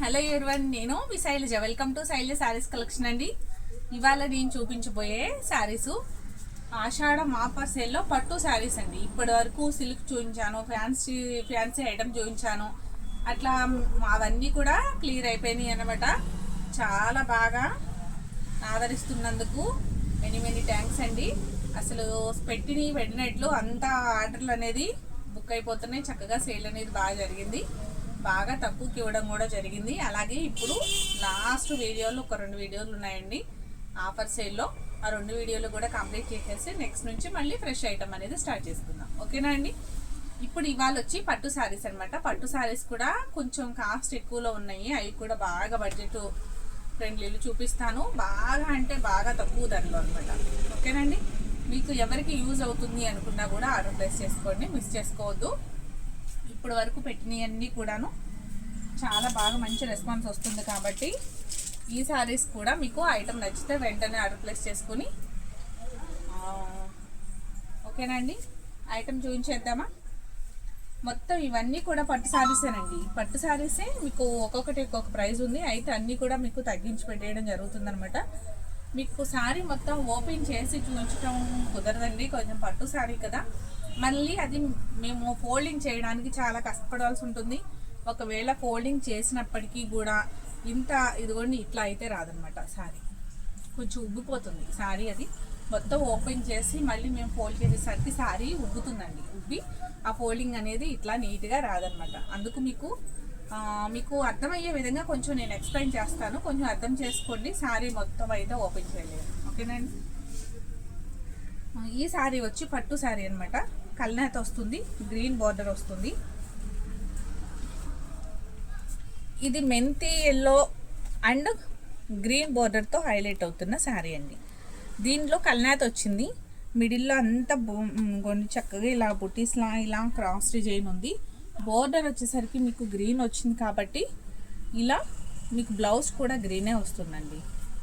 Hello everyone నేను మీ Shailaja. Welcome to Shailaja saris collection అండి. ఇవాళ నేను చూపించబోయే శారీస్ ఆషాఢ మాపర్ సేల్లో పట్టు శారీస్ అండి. ఇప్పటి వరకు సిల్క్ చూపించాను ఫ్యాన్సీ ఫ్యాన్సీ ఐటమ్ చూపించాను. అట్లా అవన్నీ కూడా క్లియర్ అయిపోయినాయి అనమాట చాలా బాగా ఆదరిస్తున్నందుకు మెనీ మెనీ థ్యాంక్స్ అండి. అసలు పెట్టిని పెట్టినట్లు అంతా ఆర్డర్లు అనేది బుక్ అయిపోతున్నాయి. చక్కగా సేల్ అనేది బాగా జరిగింది. బాగా తక్కువకి ఇవ్వడం కూడా జరిగింది. అలాగే ఇప్పుడు లాస్ట్ వీడియోలు ఒక రెండు వీడియోలు ఉన్నాయండి. ఆఫర్ సేల్లో ఆ రెండు వీడియోలు కూడా కంప్లీట్ చేసేసి నెక్స్ట్ నుంచి మళ్ళీ ఫ్రెష్ ఐటమ్ అనేది స్టార్ట్ చేసుకుందాం. ఓకేనా అండి? ఇప్పుడు ఇవాళ వచ్చి పట్టు శారీస్ అనమాట పట్టు శారీస్ కూడా కొంచెం కాస్ట్ ఎక్కువలో ఉన్నాయి. అవి కూడా బాగా బడ్జెట్ ఫ్రెండ్లీలు చూపిస్తాను. బాగా అంటే బాగా తక్కువ ధరలో అనమాట ఓకేనండి మీకు ఎవరికి యూజ్ అవుతుంది అనుకున్నా కూడా ఆర్డర్ ప్లేస్ చేసుకోండి. మిస్ చేసుకోవద్దు. ఇప్పటి వరకు పెట్టినవన్నీ కూడాను చాలా బాగా మంచి రెస్పాన్స్ వస్తుంది కాబట్టి ఈ సారీస్ కూడా మీకు ఐటమ్ నచ్చితే వెంటనే ఆర్డర్ ప్లేస్ చేసుకుని ఓకేనండి ఓకేనా అండి? ఐటమ్ చూపించేద్దామా? మొత్తం ఇవన్నీ కూడా పట్టు సారీసేనండి. పట్టు సారీసే మీకు ఒక్కొక్కటి ఒక్కొక్క ప్రైస్ ఉంది. అయితే అన్నీ కూడా మీకు తగ్గించి పెట్టేయడం జరుగుతుందనమాట మీకు సారీ మొత్తం ఓపెన్ చేసి చూపించడం కుదరదండి. కొంచెం పట్టు సారీ కదా. మళ్ళీ అది మేము ఫోల్డింగ్ చేయడానికి చాలా కష్టపడాల్సి ఉంటుంది. ఒకవేళ ఫోల్డింగ్ చేసినప్పటికీ కూడా ఇంత ఇదిగోండి ఇట్లా అయితే రాదనమాట సారీ. కొంచెం ఉబ్బిపోతుంది సారీ అది. మొత్తం ఓపెన్ చేసి మళ్ళీ మేము ఫోల్డ్ చేసేసరికి సారీ ఉబ్బుతుందండి ఉబ్బి ఆ ఫోల్డింగ్ అనేది ఇట్లా నీట్గా రాదనమాట అందుకు మీకు మీకు అర్థమయ్యే విధంగా కొంచెం నేను ఎక్స్ప్లెయిన్ చేస్తాను. కొంచెం అర్థం చేసుకోండి. సారీ మొత్తం అయితే ఓపెన్ చేయలేదు. ఓకేనండి ఈ సారీ వచ్చి పట్టు సారీ అనమాట కల్నేత వస్తుంది గ్రీన్ బార్డర్ వస్తుంది. ఇది మెంతి ఎల్లో అండ్ గ్రీన్ బార్డర్తో హైలైట్ అవుతున్న శారీ అండి. దీనిలో కల్నాథ్ వచ్చింది. మిడిల్లో అంతా గొండి చక్కగా ఇలా బుటీస్లా ఇలా క్రాస్ డిజైన్ ఉంది. బార్డర్ వచ్చేసరికి మీకు గ్రీన్ వచ్చింది కాబట్టి ఇలా మీకు బ్లౌజ్ కూడా గ్రీనే వస్తుందండి.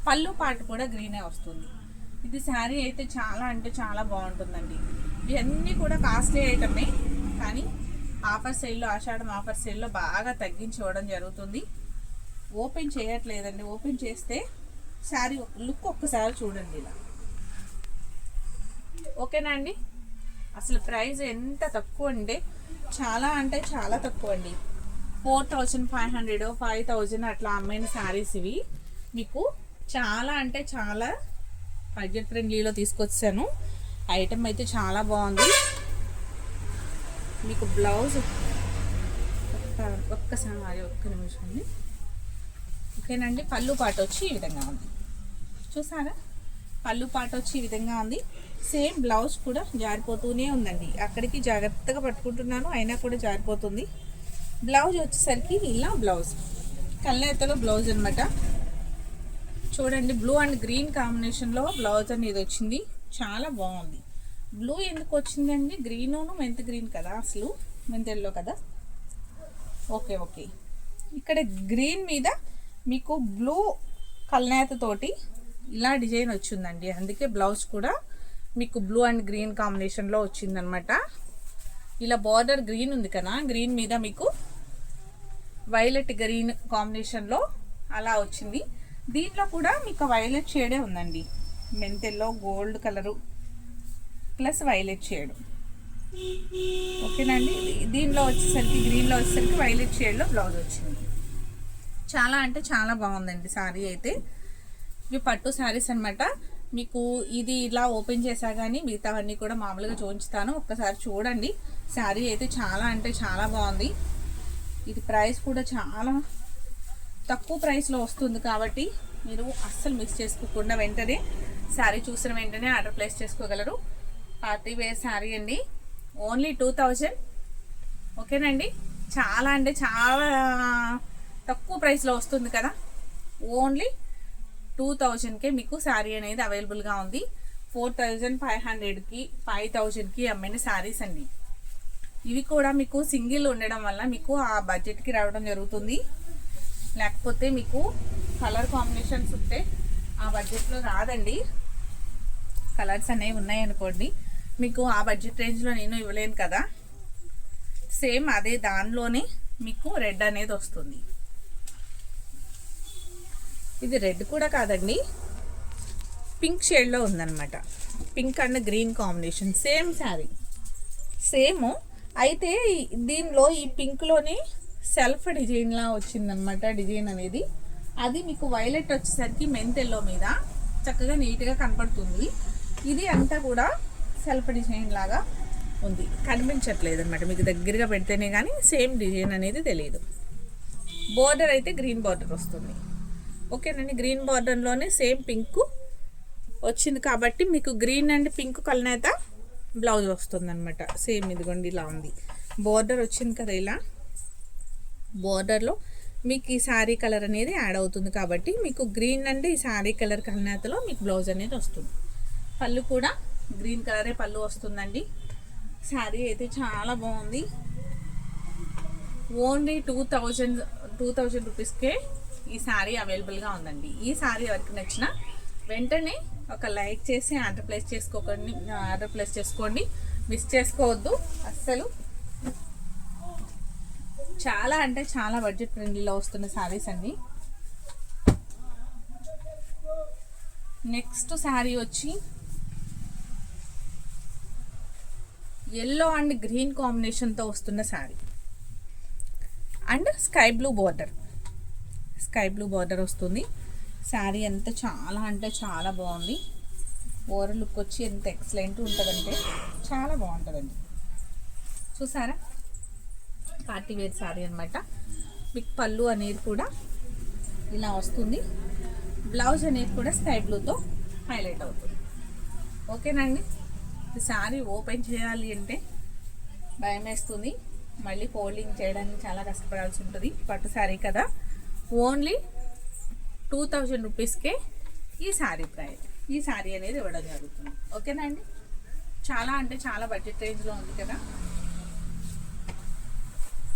పళ్ళు పాటు కూడా గ్రీనే వస్తుంది. ఇది శారీ అయితే చాలా అంటే చాలా బాగుంటుందండి. ఇవన్నీ కూడా కాస్ట్లీ ఐటమే కానీ ఆఫర్ సేల్లో ఆషాఢం ఆఫర్ సేల్లో బాగా తగ్గించి ఇవ్వడం జరుగుతుంది. ఓపెన్ చేయట్లేదండి. ఓపెన్ చేస్తే శారీ లుక్ ఒక్కసారి చూడండి ఇలా. ఓకేనా అండి? అసలు ప్రైస్ ఎంత తక్కువ అంటే చాలా అంటే చాలా తక్కువ అండి. Four thousand five hundred five thousand అట్లా అమ్మైన శారీస్ ఇవి. మీకు చాలా అంటే చాలా బడ్జెట్ ఫ్రెండ్లీలో తీసుకొచ్చాను. ఐటమ్ అయితే చాలా బాగుంది. మీకు బ్లౌజ్ ఒక్కసారి ఒక్క నిమిషం అండి ఓకేనండి పళ్ళు పాట వచ్చి ఈ విధంగా ఉంది. చూసారా? పళ్ళు పాట వచ్చి ఈ విధంగా ఉంది. సేమ్ బ్లౌజ్ కూడా జారిపోతూనే ఉందండి. అక్కడికి జాగ్రత్తగా పట్టుకుంటున్నాను అయినా కూడా జారిపోతుంది. బ్లౌజ్ వచ్చేసరికి ఇలా బ్లౌజ్. కళ్ళెత్తలో బ్లౌజ్ అనమాట చూడండి బ్లూ అండ్ గ్రీన్ కాంబినేషన్లో బ్లౌజ్ అనేది వచ్చింది. చాలా బాగుంది. బ్లూ ఎందుకు వచ్చిందండి? గ్రీను మెంత్ గ్రీన్ కదా అసలు? మెంత్ ఎల్లో కదా? ఓకే ఓకే ఇక్కడ గ్రీన్ మీద మీకు బ్లూ కల్నేతతోటి ఇలా డిజైన్ వచ్చిందండి. అందుకే బ్లౌజ్ కూడా మీకు బ్లూ అండ్ గ్రీన్ కాంబినేషన్లో వచ్చిందనమాట. ఇలా బార్డర్ గ్రీన్ ఉంది కదా? గ్రీన్ మీద మీకు వైలెట్ గ్రీన్ కాంబినేషన్లో అలా వచ్చింది. దీంట్లో కూడా మీకు వైలెట్ షేడే ఉందండి. Mint yellow gold colour plus violet shade. ఓకేనండి? దీనిలో వచ్చేసరికి గ్రీన్లో వచ్చేసరికి వైలెట్ షేడ్లో బ్లౌజ్ వచ్చింది. చాలా అంటే చాలా బాగుందండి శారీ అయితే. ఇవి పట్టు శారీస్ అన్నమాట. మీకు ఇది ఇలా ఓపెన్ చేసా కానీ మిగతావన్నీ కూడా మామూలుగా చూపించుతాను ఒక్కసారి చూడండి. శారీ అయితే చాలా అంటే చాలా బాగుంది. ఇది ప్రైస్ కూడా చాలా తక్కువ ప్రైస్లో వస్తుంది కాబట్టి మీరు అస్సలు మిస్ చేసుకోకుండా వెంటనే శారీ చూసిన వెంటనే ఆర్డర్ ప్లేస్ చేసుకోగలరు. పార్టీ వేర్ శారీ అండి. ఓన్లీ టూ థౌజండ్ ఓకేనండి? చాలా అంటే చాలా తక్కువ ప్రైస్లో వస్తుంది కదా? ఓన్లీ టూ థౌజండ్కే మీకు శారీ అనేది అవైలబుల్గా ఉంది. ఫోర్ థౌజండ్ ఫైవ్ హండ్రెడ్కి ఫైవ్ థౌజండ్కి అమ్మిన శారీస్ అండి. ఇవి కూడా మీకు సింగిల్ ఉండడం వల్ల మీకు ఆ బడ్జెట్కి రావడం జరుగుతుంది. లేకపోతే మీకు కలర్ కాంబినేషన్స్ ఉంటే ఆ బడ్జెట్లో రాదండి. కలర్స్ అనేవి ఉన్నాయనుకోండి మీకు ఆ బడ్జెట్ రేంజ్లో నేను ఇవ్వలేను కదా. సేమ్ అదే దానిలోనే మీకు రెడ్ అనేది వస్తుంది. ఇది రెడ్ కూడా కాదండి. పింక్ షేడ్లో ఉందన్నమాట. Pink and green combination. Same sari. Same. అయితే దీనిలో ఈ పింక్లోని సెల్ఫ్ డిజైన్లా వచ్చిందనమాట డిజైన్ అనేది. అది మీకు వైలెట్ వచ్చేసరికి మెంతెల్లో మీద చక్కగా నీట్గా కనపడుతుంది. ఇది అంతా కూడా సెల్ఫ్ డిజైన్ లాగా ఉంది. కనిపించట్లేదు అనమాట మీకు దగ్గరగా పెడితేనే కానీ సేమ్ డిజైన్ అనేది తెలియదు బోర్డర్ అయితే గ్రీన్ బార్డర్ వస్తుంది. ఓకేనండి గ్రీన్ బార్డర్లోనే సేమ్ పింక్ వచ్చింది కాబట్టి మీకు గ్రీన్ అండ్ పింక్ కలనేత బ్లౌజ్ వస్తుంది అనమాట సేమ్ ఇదిగోండి ఇలా ఉంది. బోర్డర్ వచ్చింది కదా ఇలా. బోర్డర్లో మీకు ఈ శారీ కలర్ అనేది యాడ్ అవుతుంది కాబట్టి మీకు గ్రీన్ అండ్ ఈ శారీ కలర్ కలనేతలో మీకు బ్లౌజ్ అనేది వస్తుంది. పళ్ళు కూడా గ్రీన్ కలరే పళ్ళు వస్తుందండి. శారీ అయితే చాలా బాగుంది. Only two thousand two thousand రూపీస్కే ఈ శారీ అవైలబుల్గా ఉందండి. ఈ శారీ ఎవరికి నచ్చిన వెంటనే ఒక లైక్ చేసి ఆర్డర్ ప్లేస్ చేసుకోకండి ఆర్డర్ ప్లేస్ చేసుకోండి. మిస్ చేసుకోవద్దు. అస్సలు చాలా అంటే చాలా బడ్జెట్ ఫ్రెండ్లీలో వస్తున్న శారీస్ అండి. నెక్స్ట్ శారీ వచ్చి ఎల్లో అండ్ గ్రీన్ కాంబినేషన్తో వస్తున్న sari. And sky blue border sky blue border వస్తుంది. శారీ అంతా చాలా అంటే చాలా బాగుంది. ఓవర్ లుక్ వచ్చి ఎంత ఎక్సలెంట్ ఉంటుందంటే చాలా బాగుంటుందండి. చూసారా? పార్టీ వేర్ శారీ అనమాట మీకు పళ్ళు అనేది కూడా ఇలా వస్తుంది. బ్లౌజ్ అనేది కూడా స్కై బ్లూతో హైలైట్ అవుతుంది. ఓకేనండి శారీ ఓపెన్ చేయాలి అంటే భయం వేస్తుంది మళ్ళీ ఫోల్డింగ్ చేయడానికి చాలా కష్టపడాల్సి ఉంటుంది. పట్టు శారీ కదా. ఓన్లీ టూ థౌజండ్ రూపీస్కే ఈ శారీ ప్రైస్. ఈ శారీ అనేది ఇవ్వడం జరుగుతుంది. ఓకేనా అండి? చాలా అంటే చాలా బడ్జెట్ రేంజ్లో ఉంది కదా.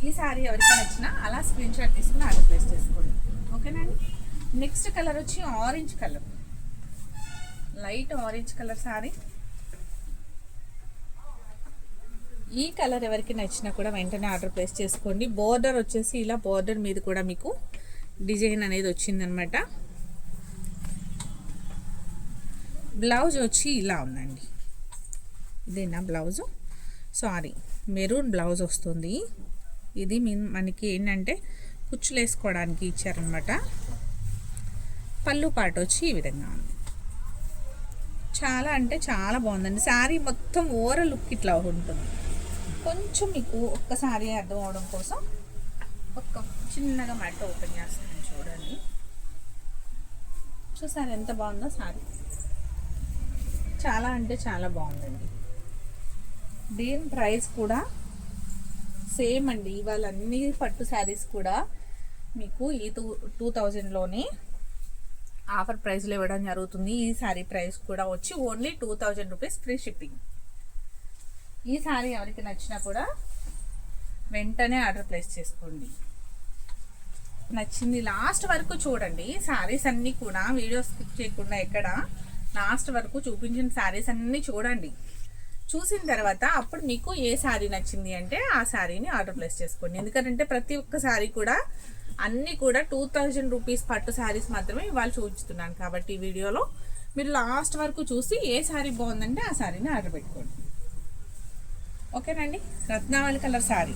ఈ శారీ ఎవరికి నచ్చినా అలా స్క్రీన్ షాట్ తీసుకుని ఆర్డర్ ప్లేస్ చేసుకోండి. ఓకేనా అండి? నెక్స్ట్ కలర్ వచ్చి orange colour. Light orange colour sari. ఈ కలర్ ఎవరికి నచ్చినా కూడా వెంటనే ఆర్డర్ ప్లేస్ చేసుకోండి. బోర్డర్ వచ్చేసి ఇలా బోర్డర్ మీద కూడా మీకు డిజైన్ అనేది వచ్చిందనమాట. బ్లౌజ్ వచ్చి ఇలా ఉందండి. ఇదేనా బ్లౌజు సారీ మెరూన్ బ్లౌజ్ వస్తుంది. ఇది మీ- మనకి ఏంటంటే కుచ్చులు వేసుకోవడానికి ఇచ్చారనమాట. పళ్ళు పాట వచ్చి ఈ విధంగా ఉంది. చాలా అంటే చాలా బాగుందండి. శారీ మొత్తం ఓవర లుక్ ఇట్లా ఉంటుంది. కొంచెం మీకు ఒక్కసారి అర్థం అవడం కోసం ఒక్క చిన్నగా మ్యాట్ ఓపెన్ చేస్తాను చూడండి. చూసారు ఎంత బాగుందో శారీ చాలా అంటే చాలా బాగుందండి. దీని ప్రైస్ కూడా సేమ్ అండి. ఇవాళ అన్ని పట్టు శారీస్ కూడా మీకు ఈ టూ టూ థౌజండ్లోనే ఆఫర్ ప్రైస్లో ఇవ్వడం జరుగుతుంది. ఈ శారీ ప్రైస్ కూడా వచ్చి only two thousand rupees free shipping. ఈ శారీ ఎవరికి నచ్చినా కూడా వెంటనే ఆర్డర్ ప్లేస్ చేసుకోండి. నచ్చింది లాస్ట్ వరకు చూడండి. శారీస్ అన్నీ కూడా వీడియో స్కిప్ చేయకుండా ఎక్కడ లాస్ట్ వరకు చూపించిన శారీస్ అన్నీ చూడండి. చూసిన తర్వాత అప్పుడు మీకు ఏ శారీ నచ్చింది అంటే ఆ శారీని ఆర్డర్ ప్లేస్ చేసుకోండి. ఎందుకంటే ప్రతి ఒక్క శారీ కూడా అన్నీ కూడా టూ థౌజండ్ రూపీస్ పట్టు శారీస్ మాత్రమే ఇవాళ చూపిస్తున్నాను. కాబట్టి ఈ వీడియోలో మీరు లాస్ట్ వరకు చూసి ఏ శారీ బాగుందంటే ఆ శారీని ఆర్డర్ పెట్టుకోండి. ఓకేనండి. రత్నావళి కలర్ శారీ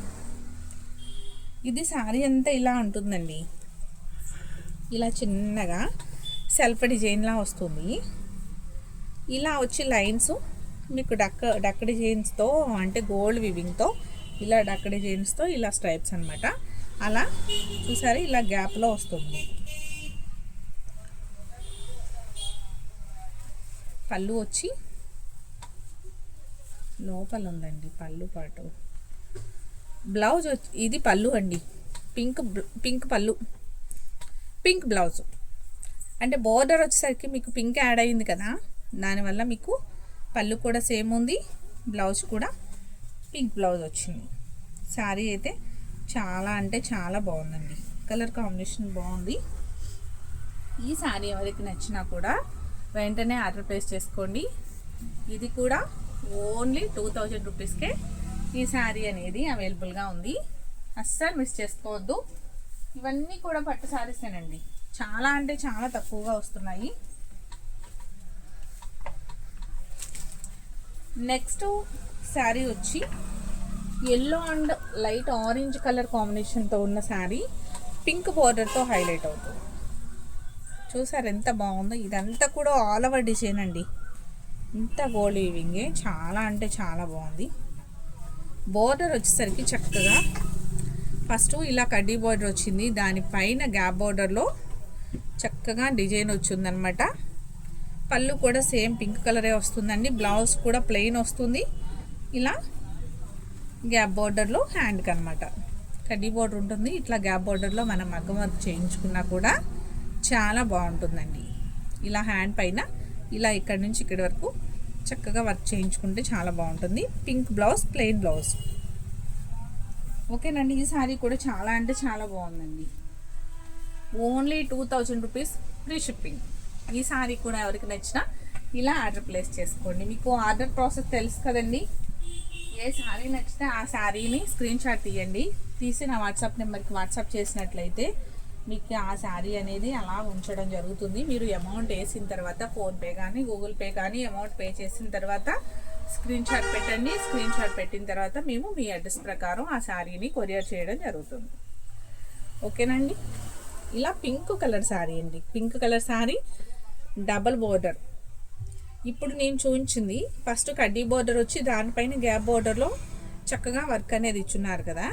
ఇది శారీ అంతా ఇలా ఉంటుందండి. ఇలా చిన్నగా సెల్ఫ్ డిజైన్లా వస్తుంది. ఇలా వచ్చి లైన్స్ మీకు డక్క డక్క డిజైన్స్తో అంటే గోల్డ్ వివింగ్తో ఇలా డక్క డిజైన్స్తో ఇలా స్ట్రైప్స్ అన్నమాట. అలా చూసారు? ఇలా గ్యాప్లో వస్తుంది. పళ్ళు వచ్చి లోపల ఉందండి పళ్ళు పాటు. బ్లౌజ్ వచ్చి ఇది పళ్ళు అండి. పింక్ పింక్ పళ్ళు. Pink blouse. అంటే బోర్డర్ వచ్చేసరికి మీకు పింక్ యాడ్ అయింది కదా దానివల్ల మీకు పళ్ళు కూడా సేమ్ ఉంది బ్లౌజ్ కూడా పింక్ బ్లౌజ్ వచ్చింది. శారీ అయితే చాలా అంటే చాలా బాగుందండి. కలర్ కాంబినేషన్ బాగుంది. ఈ శారీ ఎవరికి నచ్చినా కూడా వెంటనే ఆర్డర్ ప్లేస్ చేసుకోండి. ఇది కూడా ఓన్లీ టూ థౌజండ్ రూపీస్కే ఈ శారీ అనేది అవైలబుల్గా ఉంది. అస్సలు మిస్ చేసుకోవద్దు. ఇవన్నీ కూడా పట్టు శారీసేనండి. చాలా అంటే చాలా తక్కువగా వస్తున్నాయి. నెక్స్ట్ శారీ వచ్చి yellow and light orange colour కాంబినేషన్తో ఉన్న శారీ పింక్ బార్డర్తో హైలైట్ అవుతుంది. చూసారు ఎంత బాగుందో? ఇదంతా కూడా ఆల్ ఓవర్ డిజైన్ అండి. ఇంత గోల్డ్ వీవింగే చాలా అంటే చాలా బాగుంది. బోర్డర్ వచ్చేసరికి చక్కగా ఫస్ట్ ఇలా కడ్డీ బోర్డర్ వచ్చింది. దానిపైన గ్యాప్ బోర్డర్లో చక్కగా డిజైన్ వచ్చిందనమాట. పళ్ళు కూడా సేమ్ పింక్ కలరే వస్తుందండి. బ్లౌజ్ కూడా ప్లెయిన్ వస్తుంది. ఇలా గ్యాప్ బార్డర్లో హ్యాండ్కి అనమాట. కడ్డీ బార్డర్ ఉంటుంది. ఇట్లా గ్యాప్ బార్డర్లో మనం మగ్గం వర్క్ చేయించుకున్నా కూడా చాలా బాగుంటుందండి. ఇలా హ్యాండ్ పైన ఇలా ఇక్కడ నుంచి ఇక్కడి వరకు చక్కగా వర్క్ చేయించుకుంటే చాలా బాగుంటుంది. Pink blouse plain blouse. ఓకేనండి ఈ శారీ కూడా చాలా అంటే చాలా బాగుందండి. Only two thousand rupees free shipping. ఈ శారీ కూడా ఎవరికి నచ్చినా ఇలా ఆర్డర్ ప్లేస్ చేసుకోండి. మీకు ఆర్డర్ ప్రాసెస్ తెలుసు కదండి. ఏ శారీ నచ్చితే ఆ శారీని స్క్రీన్ షాట్ తీయండి. తీసి నా వాట్సాప్ నెంబర్కి వాట్సాప్ చేసినట్లయితే మీకు ఆ శారీ అనేది అలా ఉంచడం జరుగుతుంది. మీరు అమౌంట్ వేసిన తర్వాత ఫోన్పే కానీ గూగుల్ పే కానీ అమౌంట్ పే చేసిన తర్వాత స్క్రీన్ షాట్ పెట్టండి. స్క్రీన్ షాట్ పెట్టిన తర్వాత మేము మీ అడ్రస్ ప్రకారం ఆ శారీని కొరియర్ చేయడం జరుగుతుంది. ఓకేనండి? ఇలా పింక్ కలర్ శారీ అండి. Pink colour sari double border ఇప్పుడు నేను చూపించింది. ఫస్ట్ కడ్డీ బోర్డర్ వచ్చి దానిపైన గ్యాప్ బోర్డర్లో చక్కగా వర్క్ అనేది ఇచ్చున్నారు కదా.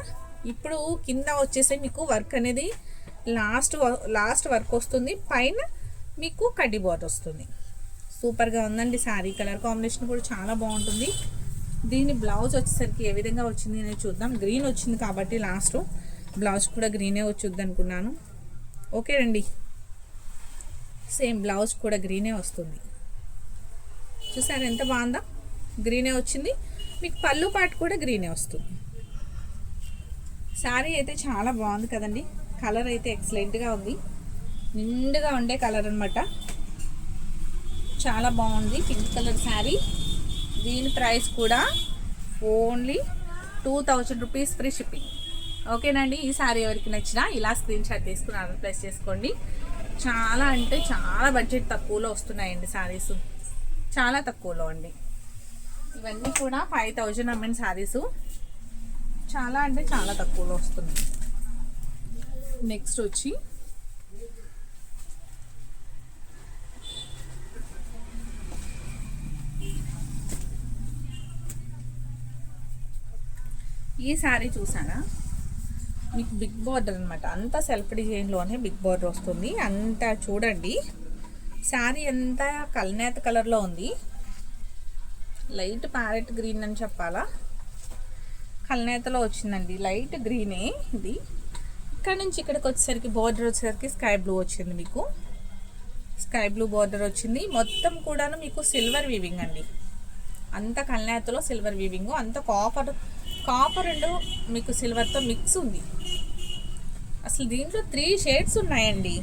ఇప్పుడు కింద వచ్చేసి మీకు వర్క్ అనేది లాస్ట్ లాస్ట్ వర్క్ వస్తుంది. పైన మీకు కడ్డీ బాట్ వస్తుంది. సూపర్గా ఉందండి శారీ. కలర్ కాంబినేషన్ కూడా చాలా బాగుంటుంది. దీని బ్లౌజ్ వచ్చేసరికి ఏ విధంగా వచ్చింది అనేది చూద్దాం. గ్రీన్ వచ్చింది కాబట్టి లాస్ట్. బ్లౌజ్ కూడా గ్రీనే వచ్చుద్ది అనుకున్నాను. ఓకే అండి సేమ్ బ్లౌజ్ కూడా గ్రీనే వస్తుంది. చూసారు ఎంత బాగుందా? గ్రీనే వచ్చింది. మీకు పళ్ళు పాటు కూడా గ్రీనే వస్తుంది. శారీ అయితే చాలా బాగుంది కదండి. కలర్ అయితే ఎక్సలెంట్గా ఉంది. నిండుగా ఉండే కలర్ అనమాట చాలా బాగుంది. Pink colour sari. దీని ప్రైస్ కూడా only two thousand rupees free shipping. ఓకేనండి ఈ శారీ ఎవరికి నచ్చినా ఇలా స్క్రీన్ షాట్ తీసుకుని ఆర్డర్ ప్లేస్ చేసుకోండి. చాలా అంటే చాలా బడ్జెట్ తక్కువలో వస్తున్నాయండి శారీస్. చాలా తక్కువలో అండి. ఇవన్నీ కూడా ఫైవ్ థౌజండ్ అమ్మిన శారీస్. చాలా అంటే చాలా తక్కువలో వస్తున్నాయి. నెక్స్ట్ వచ్చి ఈ శారీ చూసారా? మీకు బిగ్ బార్డర్ అనమాట అంతా సెల్ఫ్ డిజైన్లోనే బిగ్ బార్డర్ వస్తుంది. అంతా చూడండి. శారీ అంతా కల్నేత కలర్లో ఉంది. లైట్ ప్యారెట్ గ్రీన్ అని చెప్పాలా? కల్నేతలో వచ్చిందండి. లైట్ గ్రీనే ఇది. ఇక్కడ నుంచి ఇక్కడికి వచ్చేసరికి బార్డర్ వచ్చేసరికి స్కై బ్లూ వచ్చింది మీకు. స్కై బ్లూ బార్డర్ వచ్చింది. మొత్తం కూడాను మీకు సిల్వర్ వీవింగ్ అండి. అంత కల్నేతలో సిల్వర్ వీవింగ్ అంత కాపర్ కాపర్ అండ్ మీకు సిల్వర్తో మిక్స్ ఉంది. అసలు దీంట్లో త్రీ షేడ్స్ ఉన్నాయండి.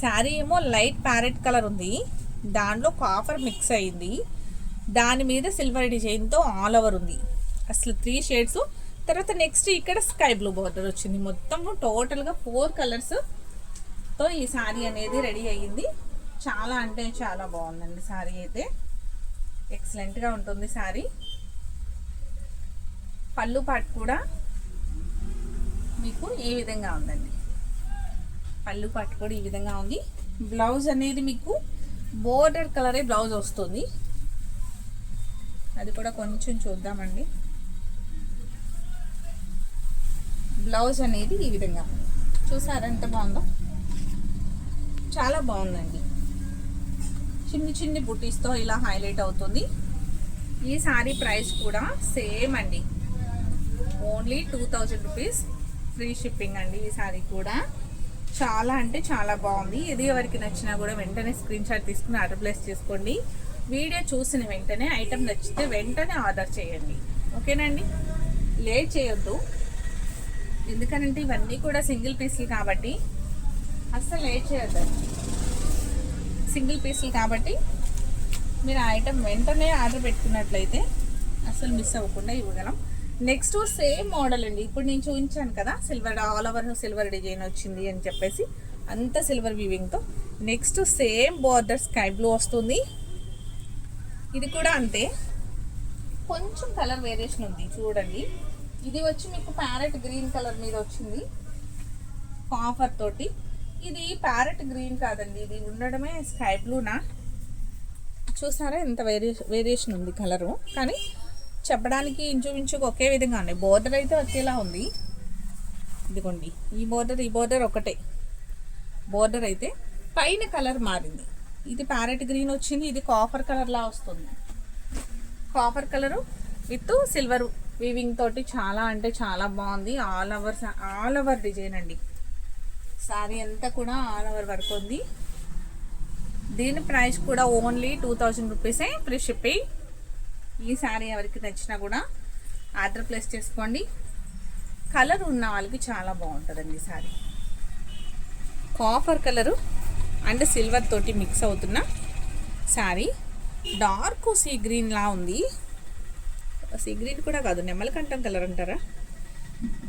శారీ ఏమో లైట్ ప్యారెట్ కలర్ ఉంది. దాంట్లో కాపర్ మిక్స్ అయింది. దాని మీద సిల్వర్ డిజైన్తో ఆల్ ఓవర్ ఉంది. అసలు త్రీ షేడ్స్ తర్వాత నెక్స్ట్ ఇక్కడ స్కై బ్లూ బార్డర్ వచ్చింది. మొత్తం టోటల్గా ఫోర్ కలర్స్తో ఈ శారీ అనేది రెడీ అయ్యింది. చాలా అంటే చాలా బాగుందండి శారీ అయితే. ఎక్సలెంట్గా ఉంటుంది శారీ పళ్ళు పాటు కూడా మీకు ఈ విధంగా ఉందండి. పళ్ళు పాటు కూడా ఈ విధంగా ఉంది. బ్లౌజ్ అనేది మీకు బోర్డర్ కలరే బ్లౌజ్ వస్తుంది. అది కూడా కొంచెం చూద్దామండి. బ్లౌజ్ అనేది ఈ విధంగా. చూసారా ఎంత బాగుందో? చాలా బాగుందండి. చిన్ని చిన్ని బుటీస్తో ఇలా హైలైట్ అవుతుంది. ఈ సారీ ప్రైస్ కూడా సేమ్ అండి. Only two thousand rupees. Free shipping అండి ఈ సారీ కూడా. చాలా అంటే చాలా బాగుంది. ఇది ఎవరికి నచ్చినా కూడా వెంటనే స్క్రీన్ షాట్ తీసుకుని ఆర్డర్ ప్లేస్ చేసుకోండి. వీడియో చూసిన వెంటనే ఐటెం నచ్చితే వెంటనే ఆర్డర్ చేయండి. ఓకేనండి? లేట్ చేయొద్దు. ఎందుకనంటే ఇవన్నీ కూడా సింగిల్ పీసులు కాబట్టి అస్సలు లేట్ చేయొద్దండి సింగిల్ పీసులు కాబట్టి మీరు ఆ ఐటెం వెంటనే ఆర్డర్ పెట్టుకున్నట్లయితే అసలు మిస్ అవ్వకుండా ఇవ్వగలం. నెక్స్ట్ సేమ్ మోడల్ అండి. ఇప్పుడు నేను చూపించాను కదా silver all over silver design వచ్చింది అని చెప్పేసి అంత సిల్వర్ వీవింగ్తో next same border sky blue వస్తుంది. ఇది కూడా అంతే. కొంచెం కలర్ వేరియేషన్ ఉంది చూడండి. ఇది వచ్చి మీకు ప్యారెట్ గ్రీన్ కలర్ మీద వచ్చింది. కాఫర్ తోటి. ఇది ప్యారెట్ గ్రీన్ కాదండి. ఇది ఉండడమే స్కై బ్లూనా చూసారా ఎంత వేరియేషన్ వేరియేషన్ ఉంది కలరు. కానీ చెప్పడానికి ఇంచుమించుకు ఒకే విధంగా ఉన్నాయి. బోర్డర్ అయితే ఒకేలా ఉంది. ఇదిగోండి. ఈ బోర్డర్ ఈ బోర్డర్ ఒకటే. బోర్డర్ అయితే పైన కలర్ మారింది. ఇది ప్యారెట్ గ్రీన్ వచ్చింది. ఇది కాఫర్ కలర్లా వస్తుంది. Copper colour with silver. Weaving తోటి చాలా అంటే చాలా బాగుంది. All over all over design అండి. సారీ అంతా కూడా ఆల్ ఓవర్ వర్క్ ఉంది. దీని ప్రైస్ కూడా ఓన్లీ టూ థౌజండ్ రూపీసే ఫ్రీ షిప్పింగ్ ఈ శారీ ఎవరికి నచ్చినా కూడా ఆర్డర్ ప్లేస్ చేసుకోండి. కలర్ ఉన్న వాళ్ళకి చాలా బాగుంటుందండి sari copper colour and silver తోటి మిక్స్ అవుతున్న శారీ డార్క్ సీ గ్రీన్లా ఉంది. సీ గ్రీన్ కూడా కాదు నెమలకంఠం కలర్ అంటారా?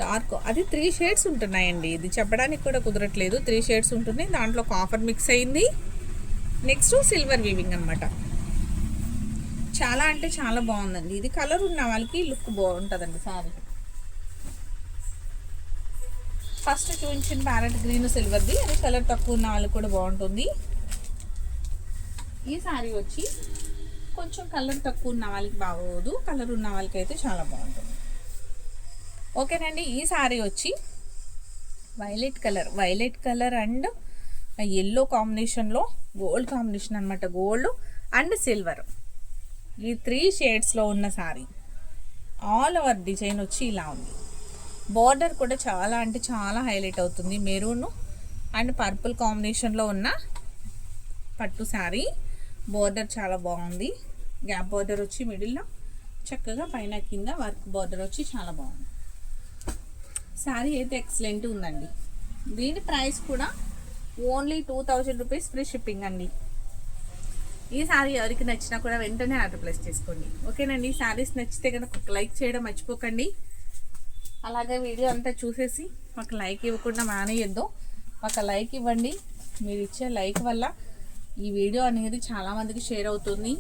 డార్క్. అది త్రీ షేడ్స్ ఉంటున్నాయండి. ఇది చెప్పడానికి కూడా కుదరట్లేదు. త్రీ షేడ్స్ ఉంటున్నాయి. దాంట్లో కాఫర్ మిక్స్ అయింది. నెక్స్ట్ సిల్వర్ వీవింగ్ అనమాట చాలా అంటే చాలా బాగుందండి. ఇది కలర్ ఉన్న వాళ్ళకి లుక్ బాగుంటుందండి సారీ. ఫస్ట్ చూపించిన ప్యారెట్ గ్రీన్ సిల్వర్ది అది కలర్ తక్కువ ఉన్న వాళ్ళకి కూడా బాగుంటుంది. ఈ శారీ వచ్చి కొంచెం కలర్ తక్కువ ఉన్న వాళ్ళకి బాగోదు. కలర్ ఉన్న వాళ్ళకి అయితే చాలా బాగుంటుంది. ఓకేనండి ఈ శారీ వచ్చి violet colour. Violet colour and yellow కాంబినేషన్లో గోల్డ్ కాంబినేషన్ అనమాట గోల్డ్ అండ్ సిల్వర్ ఈ త్రీ షేడ్స్లో ఉన్న శారీ ఆల్ ఓవర్ డిజైన్ వచ్చి ఇలా ఉంది. బార్డర్ కూడా చాలా అంటే చాలా హైలైట్ అవుతుంది. మెరూన్ అండ్ పర్పుల్ కాంబినేషన్లో ఉన్న పట్టు శారీ బోర్డర్ చాలా బాగుంది. గ్యాప్ బోర్డర్ వచ్చి మిడిల్లో. చక్కగా పైన కింద వర్క్ బోర్డర్ వచ్చి చాలా బాగుంది. శారీ అయితే ఎక్సలెంట్ ఉందండి. దీని ప్రైస్ కూడా only two thousand rupees free shipping అండి. ఈ శారీ ఎవరికి నచ్చినా కూడా వెంటనే ఆర్డర్ ప్లేస్ చేసుకోండి. ఓకేనండి ఈ శారీస్ నచ్చితే కనుక ఒక లైక్ చేయడం మర్చిపోకండి. అలాగే వీడియో అంతా చూసేసి ఒక లైక్ ఇవ్వకుండా మానేయద్దు. ఒక లైక్ ఇవ్వండి. మీరు ఇచ్చే లైక్ వల్ల ఈ వీడియో అనేది చాలామందికి షేర్ అవుతుంది.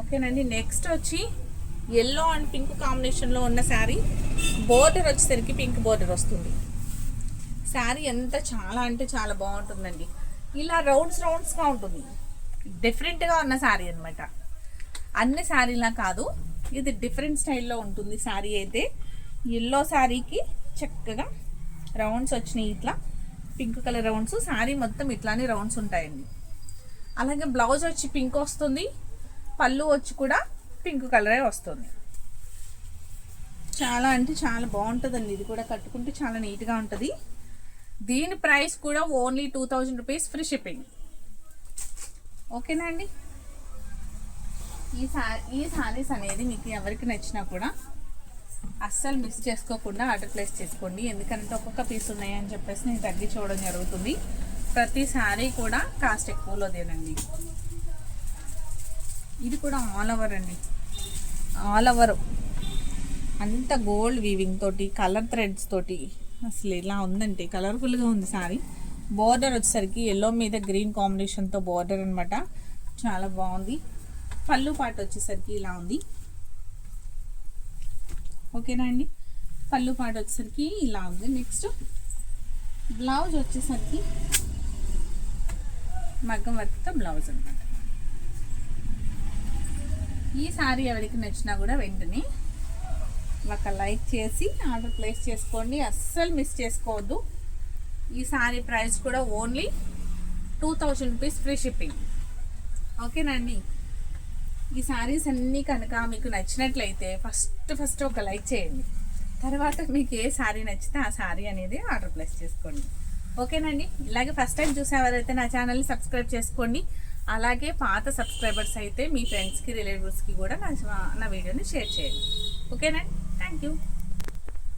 ఓకేనండి నెక్స్ట్ వచ్చి ఎల్లో అండ్ పింక్ కాంబినేషన్లో ఉన్న శారీ బోర్డర్ వచ్చేసరికి పింక్ బోర్డర్ వస్తుంది. శారీ ఎంత చాలా అంటే చాలా బాగుంటుందండి. ఇలా రౌండ్స్ రౌండ్స్గా ఉంటుంది. డిఫరెంట్గా ఉన్న శారీ అనమాట అన్ని శారీలా కాదు ఇది డిఫరెంట్ స్టైల్లో ఉంటుంది శారీ అయితే. ఎల్లో శారీకి చక్కగా రౌండ్స్ వచ్చినాయి ఇట్లా. పింక్ కలర్ రౌండ్స్ శారీ మొత్తం ఇట్లానే రౌండ్స్ ఉంటాయండి. అలాగే బ్లౌజ్ వచ్చి పింక్ వస్తుంది. పళ్ళు వచ్చి కూడా పింక్ కలరే వస్తుంది. చాలా అంటే చాలా బాగుంటుందండి. ఇది కూడా కట్టుకుంటే చాలా నీట్గా ఉంటుంది. దీని ప్రైస్ కూడా only two thousand rupees free shipping. ఓకేనా అండి? ఈ సా ఈ సారీస్ అనేది మీకు ఎవరికి నచ్చినా కూడా అస్సలు మిస్ చేసుకోకుండా ఆర్డర్ ప్లేస్ చేసుకోండి. ఎందుకంటే ఒక్కొక్క పీస్ ఉన్నాయని చెప్పేసి నేను తగ్గి చూడడం జరుగుతుంది. ప్రతి శారీ కూడా కాస్ట్ ఎక్కువలోదేనండి. ఇది కూడా ఆల్ ఓవర్ అండి. ఆల్ ఓవర్ అంత గోల్డ్ వీవింగ్ తోటి కలర్ థ్రెడ్స్ తోటి. అసలు ఇలా ఉందంటే కలర్ఫుల్గా ఉంది సారీ బోర్డర్ వచ్చేసరికి ఎల్లో మీద గ్రీన్ కాంబినేషన్తో బార్డర్ అనమాట చాలా బాగుంది. పళ్ళు పాట వచ్చేసరికి ఇలా ఉంది. ఓకేనా అండి? పళ్ళు పాట వచ్చేసరికి ఇలా ఉంది. నెక్స్ట్ బ్లౌజ్ వచ్చేసరికి మగ్గం వర్క్తో బ్లౌజ్ అనమాట ఈ సారీ ఎవరికి నచ్చినా కూడా వెంటనే ఒక లైక్ చేసి ఆర్డర్ ప్లేస్ చేసుకోండి. అస్సలు మిస్ చేసుకోవద్దు. ఈ సారీ ప్రైస్ కూడా only two thousand rupees free shipping. ఓకేనండి? ఈ సారీస్ అన్నీ కనుక మీకు నచ్చినట్లయితే ఫస్ట్ ఫస్ట్ ఒక లైక్ చేయండి. తర్వాత మీకు ఏ సారీ నచ్చితే ఆ సారీ అనేది ఆర్డర్ ప్లేస్ చేసుకోండి. ఓకేనండి? ఇలాగే ఫస్ట్ టైం చూసేవారైతే నా ఛానల్ని సబ్స్క్రైబ్ చేసుకోండి. అలాగే పాత సబ్స్క్రైబర్స్ అయితే మీ ఫ్రెండ్స్కి రిలేటివ్స్కి కూడా నా నా వీడియోని షేర్ చేయండి. ఓకేనండి థ్యాంక్ యూ